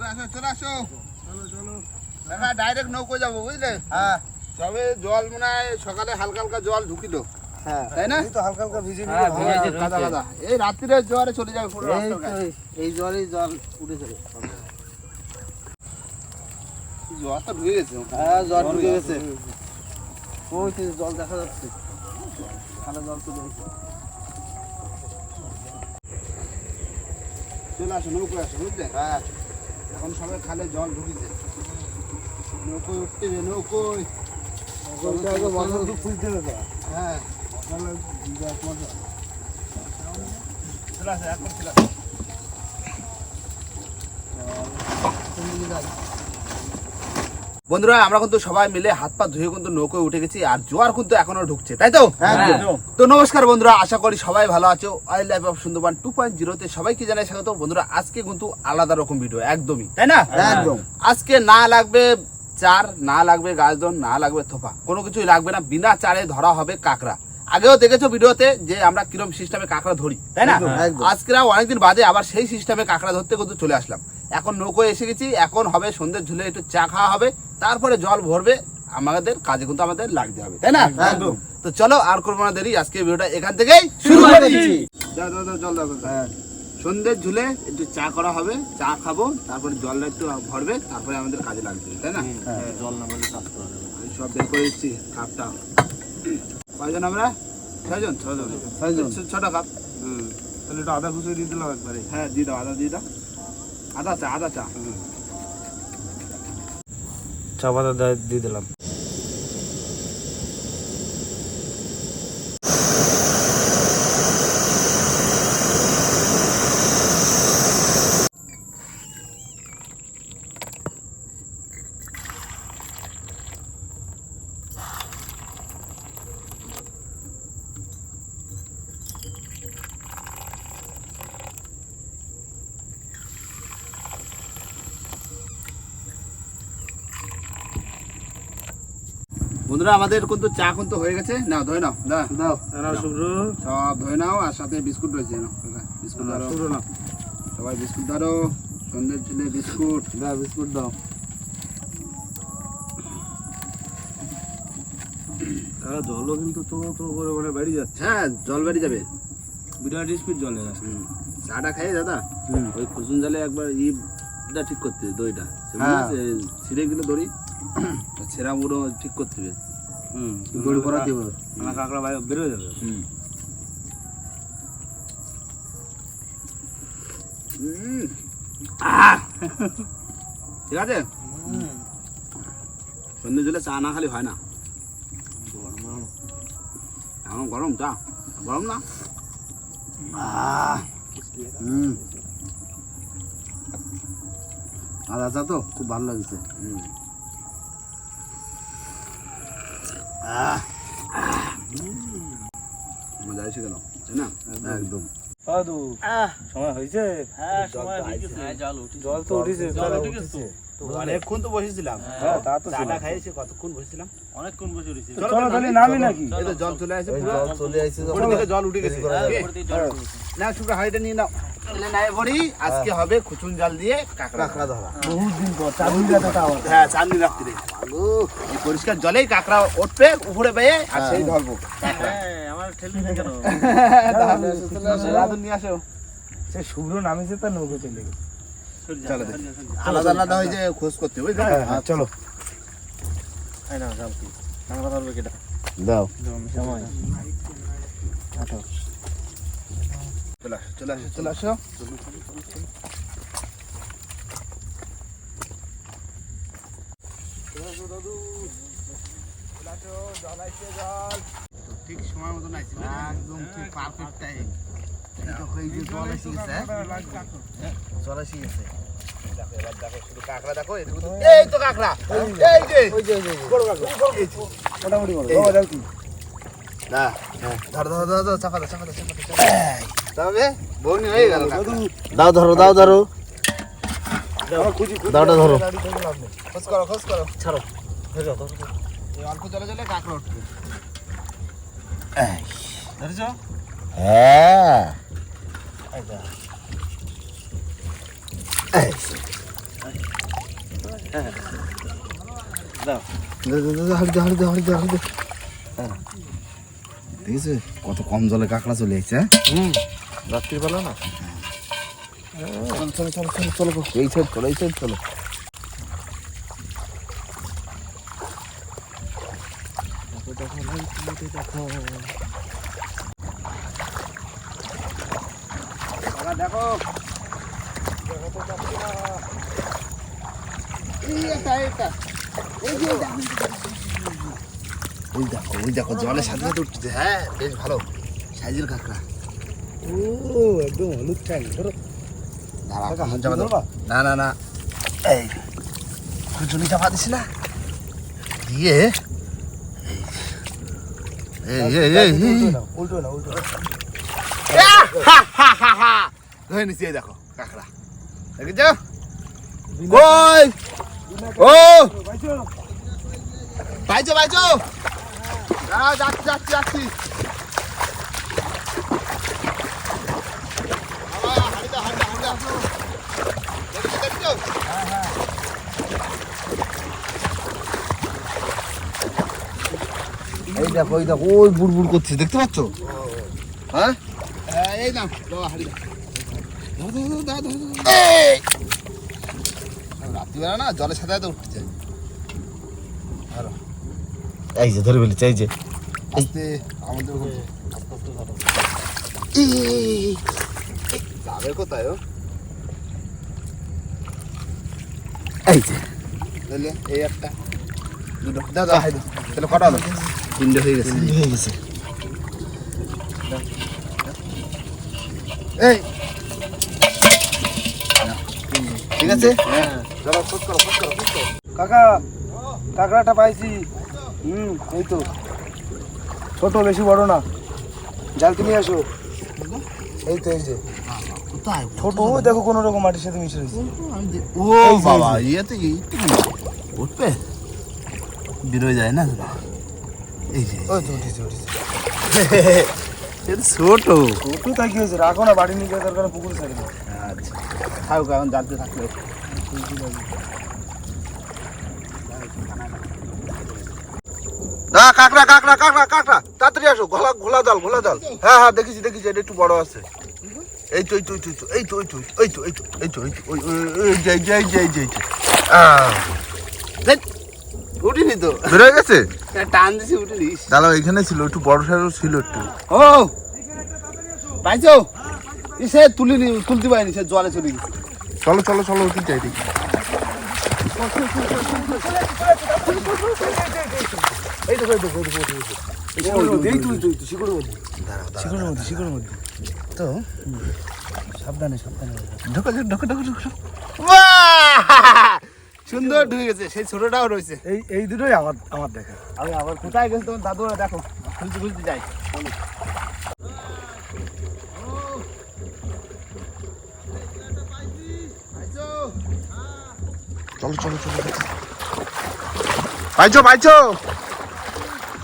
চলে আসো চলে আসো। দেখা ডাইরেক্ট নৌকো যাব বুঝলে? হ্যাঁ। তবে জল মনে হয় সকালে হালকা হালকা জল ঢুকিল। হ্যাঁ। তাই না? তো হালকা হালকা ভিজে হ্যাঁ, নিলে ভিজে ভালো। ঢুকছে। কাদা কাদা এই রাত্রিরে জোয়ারে চলে যাবে পুরো এই রাস্তার তো গায়ে। এই- এই জলেই জল উঠে চলে। জল তো ঢুকে গেছে হ্যাঁ জল ঢুকে গেছে। ওই জল দেখা যাচ্ছে। জল চলে আসো নৌকো আসো বুঝলে? হ্যাঁ। এখন সবাই খালে জল ঢুকেছে। নৌকো উঠতে হবে তো। হ্যাঁ। চলে আসো এখন চলে আসো। বন্ধুরা আমরা কিন্তু সবাই মিলে হাত পা ধুয়ে কিন্তু নৌকোয় উঠে গেছি আর জোয়ার কিন্তু এখনও ঢুকছে তাই তো? তো নমস্কার বন্ধুরা আশা করি সবাই ভালো আছো। I life of Sundarban two point জিরোতে সবাইকে জানাই স্বাগত। বন্ধুরা আজকে কিন্তু আলাদা রকম ভিডিও একদমই তাই না? একদম। আজকে না লাগবে চার না লাগবে গাছদন না লাগবে থোপা কোনো কিছুই লাগবে না বিনা চারে ধরা হবে কাঁকড়া। আগেও দেখেছ ভিডিওতে যে আমরা কিরম সিস্টেমে কাঁকড়া ধরি তাই না। আজকে অনেকদিন বাদে আবার সেই সিস্টেমে কাঁকড়া ধরতে কিন্তু চলে আসলাম। এখন নৌকো এসে গেছি এখন হবে সন্ধ্যের ঝুলে একটু চা খাওয়া হবে তারপরে জল ভরবে আমাদের কাজে কিন্তু আমাদের লাগতে হবে তাই না? তো চলো আর করব না দেরি আজকে ভিডিওটা এখান থেকেই শুরু করে দিচ্ছি। জল। হ্যাঁ সন্ধ্যের ঝুলে একটু চা করা হবে চা খাব তারপরে জলটা একটু ভরবে তারপরে আমাদের কাজে লাগবে তাই না? জল না বলে কাজ করা আমি সব বের করে দিচ্ছি কাপটা কয়জন আমরা? ছয়জন? ছজন ছয়জন। ছ- ছটা কাপ তাহলে একটু আদা খুশি দিয়ে দিলাম একবারে। হ্যাঁ দিয়ে দাও আদা দিয়ে দাও। আদা চা আদা চা। চা পাতা দিয়ে দিলাম। বন্ধুরা আমাদের কিন্তু চা কিন্তু হয়ে গেছে। না ধরে নাও দা দাও। শুভ্র। সব ধরে নাও আর সাথে বিস্কুট রয়েছে বিস্কুট ধরো। সবাই বিস্কুট ধরো। সন্ধ্যের ঝুলে বিস্কুট। দাও বিস্কুট দাও। জলও কিন্তু তো তো করে মানে বেরিয়ে যাচ্ছে। হ্যাঁ জল বেরিয়ে যাবে। বিরাট স্পিড জলে গেছে চাটা খাই দাদা? ওই কুসুম জালে একবার ইটা ঠিক করতে দইটা। হ্যাঁ। ছিঁড়ে গেলে দড়ি। ছেঁড়া মুড়ো ঠিক করতে হবে। হুম। দড়ি পরা। দিব না কাঁকড়া বাইরে বেরোয় যাবে। হুম। ঠিক আছে? সন্ধ্যে জলে চা না খালি হয় না। এখন গরম চা। গরম না? আদা চা তো খুব ভালো লাগছে। হুম। মজা গেল তাই না একদম সাধু সময় হয়েছে হ্যাঁ সময় হয়েছে জল তো উঠেছে। জল অনেকক্ষণ তো বসেছিলাম। হ্যাঁ তা তো চাটা খাইয়েছি কতক্ষণ বসেছিলাম? অনেকক্ষণ বসে রয়েছে। চলো তাহলে নামি নাকি? এই তো জল চলে আসে পুরো জল চলে আইছে উপর জল উঠে গেছে। না শুক্র হাইটা নিয়ে নাও। এলে আজকে হবে খুচুন জাল দিয়ে কাঁকড়া কাঁকড়া ধরা। বহুত পর চাঁদনি রাতে হ্যাঁ চাঁদনি পরিষ্কার জলেই কাঁকড়া উঠবে উপরে পেয়ে আর সেই ধরবো নিয়ে আসো। সে শুভ্র নামিছে তার নৌকো চলে গেছে। আলাদা আলাদা হয়ে যে খোঁজ করতে বুঝলে হ্যাঁ চলো। দাও। সময়। চলে আসো চলে আসো চলে আসো। ঠিক সময় একদম ঠিক পারফেক্ট টাইম জল গেছে। মোটামুটি না ধর ধর ধর ধর চাপা চাপা দাও ধরো দাও ধরো। দাওটা ধরো। খোঁজ করো খোঁজ করো। ছাড়ো। অল্প জলে জলে কাঁকড়া ধরেছ হ্যাঁ। কত কম জলে কাঁকড়া চলে যাচ্ছে হ্যাঁ? রাত্রিবেলা না? চলো চলো চলো চলো চলো এই সাইড চলো। এই সাইড চলো দেখো ওই দেখো ওই দেখো জলের উঠছে। হ্যাঁ বেশ ভালো। সাইজের কাঁকড়া। ও একদম হলুদ ঠ্যাং ধরো? না না না এই খুঁজুনি চাপা দিস না দিয়ে এই এই এই উল্টো না উল্টো ধরে এই দেখো কাঁকড়া দেখেছ কই ও পাইছো দাঁড়াও, যাচ্ছি যাচ্ছি যাচ্ছি এই দেখো এই দেখো ওই বুড়বুড় করছে দেখতে পাচ্ছ হ্যাঁ এই না রাত্রিবেলা না জলের সাথে সাথে উঠতে চাই এই যে ধরে ফেলেছে এই যে আস্তে আমাদের যাবে কোথায় এই যে। এই একটা দুটো। দাও দাও হাই দাও। তাহলে কটা হলো? তিনটে হয়ে গেছে। হয়ে গেছে। এই। ঠিক আছে? চলো খোঁজ করো খোঁজ করো কাকা কাঁকড়াটা পাইছি। হুম এই তো। ছোট বেশি বড় না। জালতি নিয়ে আসো। এই তো এই যে। ছোট ওই দেখো কোনো রকম মাটির সাথে মিশে রয়েছে। ও বাবা ইয়েতে উঠবে? বেরোয় যায় না এই যে ওই তো উঠেছে উঠেছে। ছোট ছোট। তাই কি হয়েছে। রাখো না বাড়ি নিয়ে যাওয়ার পুকুরে আচ্ছা। থাকুক এখন জানতে থাকলে। না কাঁকড়া কাঁকড়া কাঁকড়া কাঁকড়া। তাড়াতাড়ি আসো ঘোলা ঘোলা জল ঘোলা জল হ্যাঁ হ্যাঁ দেখেছি দেখেছি এটা একটু বড় আছে। এই তো এই তো এই তো এই তো এই তো এই তো এই তো এই তো এই তো এই যে এই যে এই ধ্যাৎ, উঠিনি তো বেরোয় গেছে টান দিছি উঠিনি দাদা এখানে ছিল একটু বড় সাইজও ছিল একটু ও পাইছো সে তুলিনি তুলতে পারিনি সে জলে চলে গেছে চলো চলো চলো ওটি যাই দেখি এই দেখো এই দেখো এই দেখো, শিকড়ের মধ্যে শিকড়ের মধ্যে তো সাবধানে সাবধানে ঢোকো ঢোকো ঢোকো ঢোকো ঢোকো। সুন্দর ঢুকে গেছে সেই ছোটটাও রয়েছে এই এই দুটোই আমার আমার দেখা আমি আবার কোথায় গেছে তোমার দাদুরা দেখো খুঁজতে খুঁজতে যাই চলো চলো চলো পাইছো পাইছো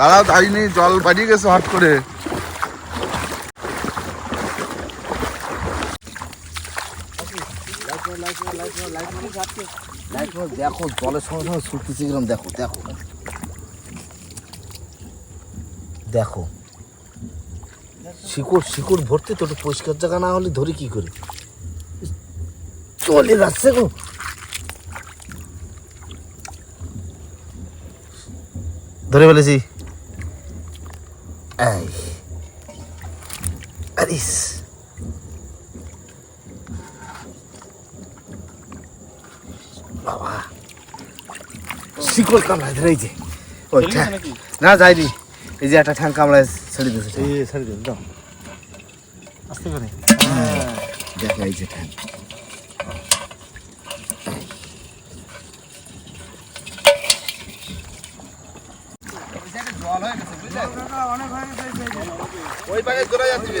দাদা যাইনি জল বাড়িয়ে গেছে হট করে। দেখো, জলের সঙ্গে সঙ্গে ছুটতেছে কিরম দেখো দেখো। দেখো। শিকড় শিকড় ভর্তি তো পরিষ্কার জায়গা না হলে ধরে কি করে? চলে যাচ্ছে গো। ধরে ফেলেছি। এই আরিস বাবা শিকড় কামড়ায় ধরে যে ওই ঠ্যাং না যায়নি এই যে একটা ঠ্যাং কামড়ায় ছেড়ে দিয়েছে। এই ছেড়ে দিন দাও আস্তে করে দেখা এই যে ঠ্যাং ওই পাকে চলে যাচ্ছে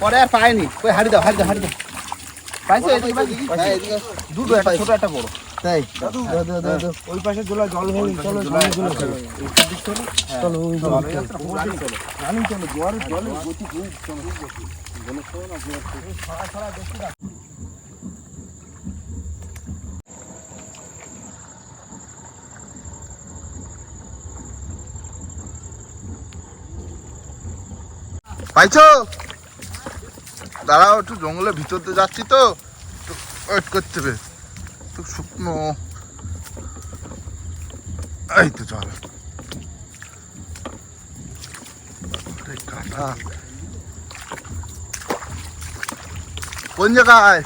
পরে আর পায়নি ওই হাড়ি দাও হাড়ি দাও হাড়ি দাও পাইছো এদিকে হ্যাঁ এদিকে দুটো একটা ছোট একটা বড় তাই দাও দাও দাও দাও দাও ওই পাশে জোলা জল হয়ে চলো জলে চলো চলো ওই চলো রানী চলো জোয়ারের জলে গতি খুব চলো পাইছো? দাঁড়াও একটু জঙ্গলের ভিতর দিয়ে যাচ্ছি তো। ওয়েট করতে হবে। তো শুকনো। এই তো চল। আরে কোন জায়গায়?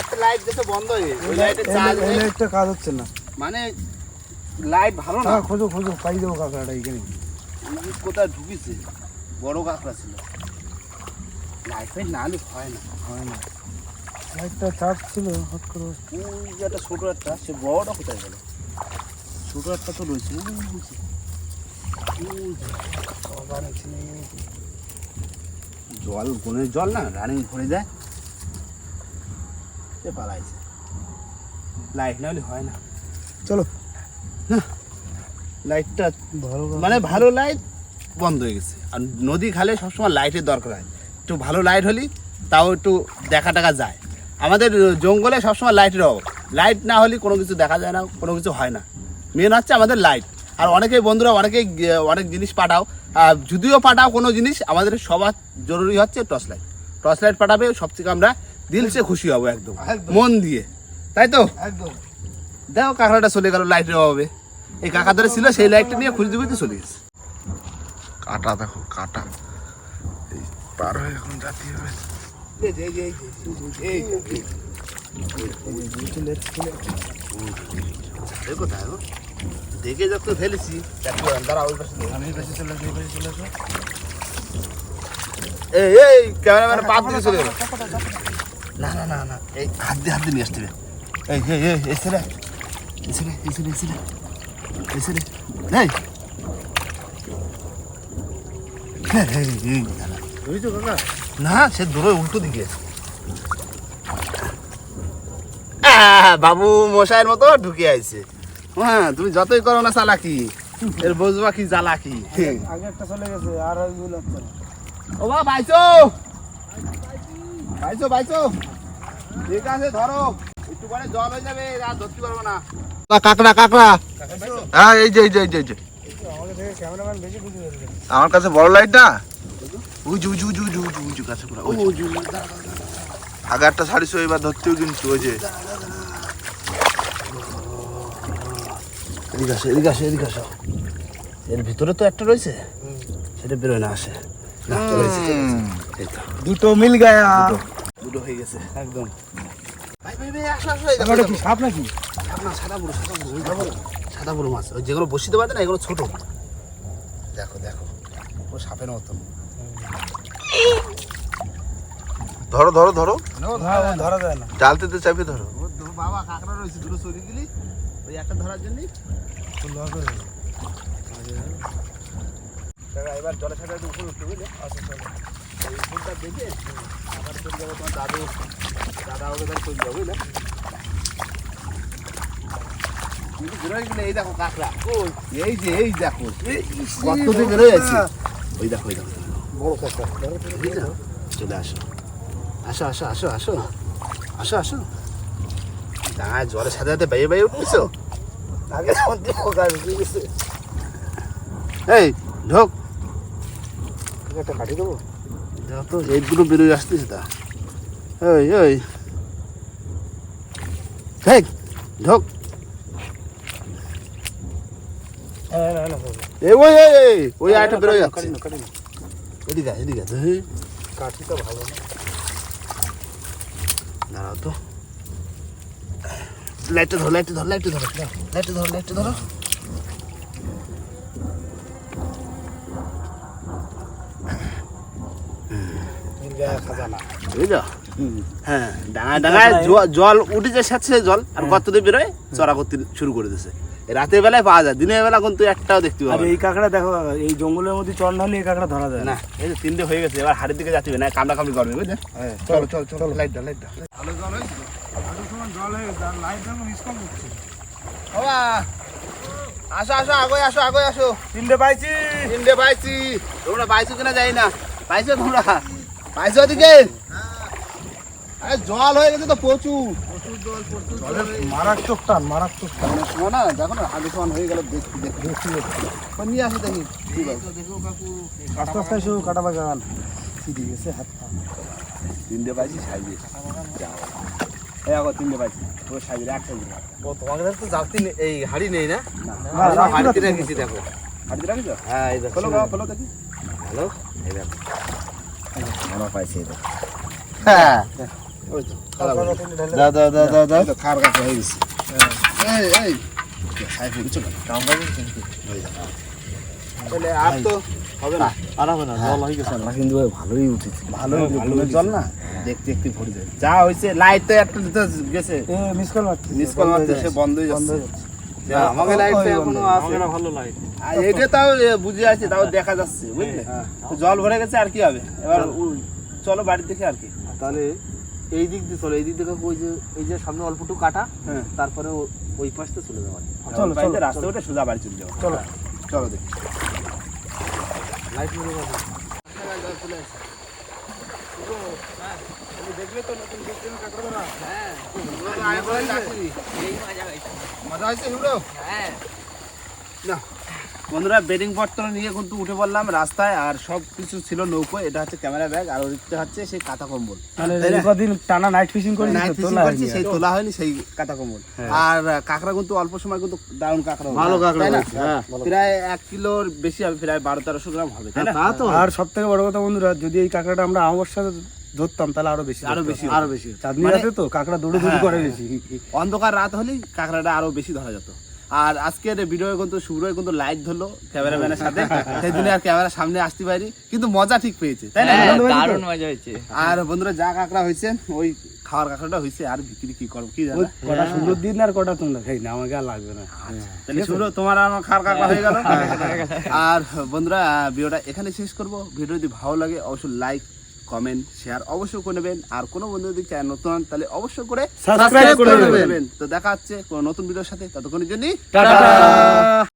একটা লাইট যেতে বন্ধ হয়ে ওই লাইটের চার্জ কাজ হচ্ছে না। মানে লাইট ভালো না? হ্যাঁ খোঁজো খোঁজো পাই দেবো কাঁকড়াটা এখানে কোথায় ঢুকিছে? বড় কাঁকড়া ছিল। লাইট ফাইট না হলে হয় না। হয় না। লাইটটা চার্জ ছিল হট করে ওই যে একটা ছোট একটা সে বড়টা কোথায় গেল? ছোট একটা তো রয়েছে। জল বনের জল না? রানিং ভরে যায় সে পালাইছে। লাইট না হলে হয় না। চলো লাইটটা ভালো মানে ভালো লাইট বন্ধ হয়ে গেছে। আর নদী খালে সবসময় লাইটের দরকার হয়। একটু ভালো লাইট হলে তাও একটু দেখা টাকা যায়। আমাদের জঙ্গলে সবসময় লাইটের অভাব। লাইট না হলে কোনো কিছু দেখা যায় না কোনো কিছু হয় না। মেন হচ্ছে আমাদের লাইট আর অনেকেই বন্ধুরা অনেকেই অনেক জিনিস পাঠাও। আর যদিও পাঠাও কোনো জিনিস আমাদের সবার জরুরি হচ্ছে টর্চ লাইট টর্চ লাইট পাঠাবে সব থেকে আমরা দিলসে খুশি হব একদম। মন দিয়ে। তাই তো? একদম। দেখো কাঁকড়াটা চলে গেল লাইটের অভাবে এই কাকা ধরে ছিল সেই লাইটটা নিয়ে খুঁজতে খুঁজতে চলে গেছে কাটা দেখো কাটা এই পার হয়ে এখন জাতি হবে? দেখে যখন ফেলেছি এই ক্যামেরাম্যান দিয়ে চলে গেল না না না না এই হাত দিয়ে হাত দিয়ে নিয়ে আসতে এই এই এই এসে এসে এসে এসে এসে না সে দূরে উল্টো দিকে। বাবু মশাইয়ের মতো ঢুকে আইছে। হ্যাঁ তুমি যতই করো না চালাকি এর বুঝবা কি জ্বালাকি আগে একটা চলে গেছে আর ও বা পাইছো পাইছো পাইছো ঠিক আছে ধরো। একটু পরে জল হয়ে যাবে আর ধরতে পারব না। কাকড়া কাকড়া হ্যাঁ এই যে এই যে এই যে এই যে। আমাদের থেকে ক্যামেরাম্যান বেশি বুঝে গেছে আমার কাছে বড় লাইট না উজু উজু উজু উজু উজু উজু কাছে পুরো উজু। এবার ধরতেও কিন্তু ওই যে। এদিকে আসো এদিকে আসো এদিকে আসো। এর ভিতরে তো একটা রয়েছে। সেটা বেরোয় না আসে দুটো মিল গায়া। দুটো হয়ে গেছে। একদম। সাপ নাকি? সাদা বড় সাদা বড় সাদা বড় মাছ। ওই যেগুলো বসিতে পারে না এগুলো ছোট। দেখো দেখো। ও সাপের মতো। ধরো ধরো ধরো। ধরা যায় না। জালতে তো চাপে ধরো। ও বাবা কাঁকড়া রয়েছে দুটো চলে গেলি ওই একটা ধরার জন্য। এবার জলের সাথে উপরে উঠতে বুঝলে? আচ্ছা দেখে আবার চলে যাব তোমার দাদু দাদা এই এই যে এই দেখো বেরোয় চলে আসো আসো সাথে দিয়ে পোকা ঢুকে এই ঢোক একটা কাটি দেবো দেখো তো এইগুলো বেরোয় আসতেছে তা ওই ওই ঢোক। হ্যাঁ না না এই ওই ওই ওই ওই আরেকটা বেরোয় যাচ্ছে। এদিকে এদিকে কাঠি তো ভালো দাঁড়াও তো। লাইটটা ধরো লাইটটা ধরো লাইটটা ধরো লাইটটা ধরো লাইটটা ধরো। খাজানা বুঝলো হ্যাঁ ডাঙায় ডাঙায় জল উঠেছে সাথে জল আর কত দিয়ে বেরোয়? চড়া করতে শুরু করে দিছে। রাতের বেলায় পাওয়া যায় দিনের বেলা কিন্তু একটাও দেখতে পাবে এই কাঁকড়া দেখো এই জঙ্গলের মধ্যে চর না হলে এই কাঁকড়া ধরা যায় না। এই যে তিনটে হয়ে গেছে এবার হাড়ির দিকে যাচ্ছে না কামড়া কামড়ি করবে বুঝলে? হ্যাঁ চলো চলো চলো লাইট দাও লাইট দাও। ভালো জল সময় জল হয়ে লাইট যেন মিস কল করছে। বাবা আসো আসো আগে আসো আগে আসো। তিনটে পাইছি। তিনটে পাইছি। তোমরা পাইছো কিনা যাই না। পাইছো তোমরা? পাইছো ওদিকে? জল হয়ে গেছে তো প্রচুর। মারাত্মক টান মারাত্মক টান। অনেক না দেখো না আগে সমান হয়ে গেল দেখছি দেখছি। নিয়ে আসি দেখি? আস্তে আস্তে কাটা বাগান। সিঁড়ি গেছে হাত পা। তিনটে পাইছি সাইজে। এই আগো তিনটে পাইছি পুরো সাইজের এক সাইজের ও কাছে তো জালতি নেই- এই হাড়ি নেই না? না, হাড়িতে রেখেছি দেখো। হাড়িতে রাখিস হ্যাঁ এই দেখো খোলো খোলো দেখি। হ্যালো এই দেখো। মনে পাইছে এটা হ্যাঁ দাও দাও দাও দাও দাও খার কাছে হয়ে গেছে। এই এই। সাইড কিছু না তাহলে আর তো হবে না। আর হবে না জল হয়ে গেছে না কিন্তু ভালোই উঠেছে। ভালো ভালো ভালো জল না? দেখতে দেখতে ভরে যায়। যা হয়েছে লাইট তো একটা দিতে গেছে। মিস কল মারছি মিস কল মারছে সে বন্ধ হয়ে যাচ্ছে। হয়ে যাচ্ছে। যা, আমাকে লাইট তো এখনও আছে। ভালো লাগে এটা তাও বুঝে আছে তাও দেখা যাচ্ছে বুঝলে? জল ভরে গেছে আর কি হবে? এবার চলো বাড়ির দিকে আর কি। তাহলে এই দিক দিয়ে চলো এই দিক থেকে ওই যে এই যে সামনে অল্পটু কাটা হ্যাঁ। তারপরে ওই পাশটা চলে যাওয়া চলো, চলো, রাস্তা উঠে সোজা বাড়ি চলে যাব চলো চলো দেখি। লাইট মেরে যাবে মজা হয়েছে হিমড়ো না। বন্ধুরা বেডিং পত্র নিয়ে কিন্তু উঠে পড়লাম রাস্তায় আর সব কিছু ছিল নৌকো এটা হচ্ছে ক্যামেরা ব্যাগ আর ওদিকটা হচ্ছে সেই কাঁথা কম্বল। মানে কদিন টানা নাইট ফিশিং করি নাইট ফিশিং করছি সেই তোলা হয়নি সেই কাঁথা কম্বল। আর কাঁকড়া কিন্তু অল্প সময় কিন্তু দারুণ কাঁকড়া ভালো কাঁকড়া? হয়েছে, হ্যাঁ। প্রায় এক কিলোর বেশি হবে প্রায় বারো তেরোশো গ্রাম হবে তা তো আর সব থেকে বড় কথা বন্ধুরা যদি এই কাঁকড়াটা আমরা আমার সাথে ধরতাম তাহলে আরও বেশি আরও বেশি আরও বেশি চাঁদনি মানে- রাতে তো কাঁকড়া দৌড়ে দৌড়ি হ্যাঁ, করে হ্যাঁ, বেশি। অন্ধকার রাত হলেই কাঁকড়াটা আরও বেশি ধরা যেত। আর আজকের ভিডিও কিন্তু শুভ্রই কিন্তু লাইট ধরলো ক্যামেরাম্যানের সাথে। সেই দিনে আর ক্যামেরার সামনে আসতে পারি কিন্তু মজা ঠিক পেয়েছে। তাই না? দারুণ মজা হয়েছে। আর বন্ধুরা যা কাঁকড়া হয়েছে ওই খাওয়ার কাঁকড়াটা হয়েছে। আর বিক্রি কি করব কি জানো কটা সুন্দর দিন আর কটা তোমরা খাই না আমাকে আর লাগবে না। তাহলে শুভ্র তোমার আমার খাওয়ার কাঁকড়া হয়ে গেল। আর বন্ধুরা ভিডিওটা এখানে শেষ করব। ভিডিও যদি ভালো লাগে অবশ্যই লাইক কমেন্ট শেয়ার অবশ্যই করে নেবেন। আর কোনো বন্ধু যদি চায় নতুন হন তাহলে অবশ্যই করে সাবস্ক্রাইব করে নেবেন। তো দেখা হচ্ছে কোনো নতুন ভিডিওর সাথে। ততক্ষণের জন্য টাটা।